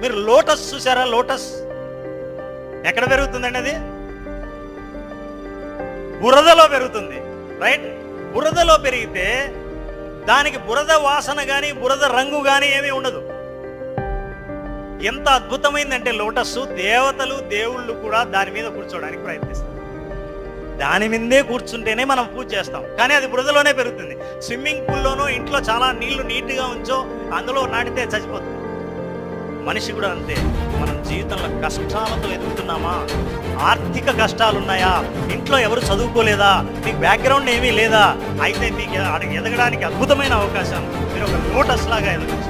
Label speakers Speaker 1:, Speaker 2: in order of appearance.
Speaker 1: మీరు లోటస్ చూసారా లోటస్. ఎక్కడ పెరుగుతుందండి అది? బురదలో పెరుగుతుంది రైట్? బురదలో పెరిగితే దానికి బురద వాసన కానీ బురద రంగు కానీ ఏమీ ఉండదు. ఎంత అద్భుతమైందంటే లోటస్ దేవతలు దేవుళ్ళు కూడా దాని మీద కూర్చోడానికి ప్రయత్నిస్తారు. దాని మీదే కూర్చుంటేనే మనం పూజ చేస్తాం. కానీ అది బురదలోనే పెరుగుతుంది. స్విమ్మింగ్ పూల్లోనో ఇంట్లో చాలా నీళ్ళు నీట్గా ఉంచో అందులో నాటితే చచ్చిపోతుంది. మనిషి కూడా అంతే. మనం జీవితంలో కష్టాలతో ఎదుగుతున్నామా? ఆర్థిక కష్టాలు ఉన్నాయా ఇంట్లో ఎవరు చదువుకోలేదా? మీకు బ్యాక్గ్రౌండ్ ఏమీ లేదా? అయితే మీకు ఎదగడానికి అద్భుతమైన అవకాశం. మీరు ఒక లోటస్ లాగా ఎదగచ్చు.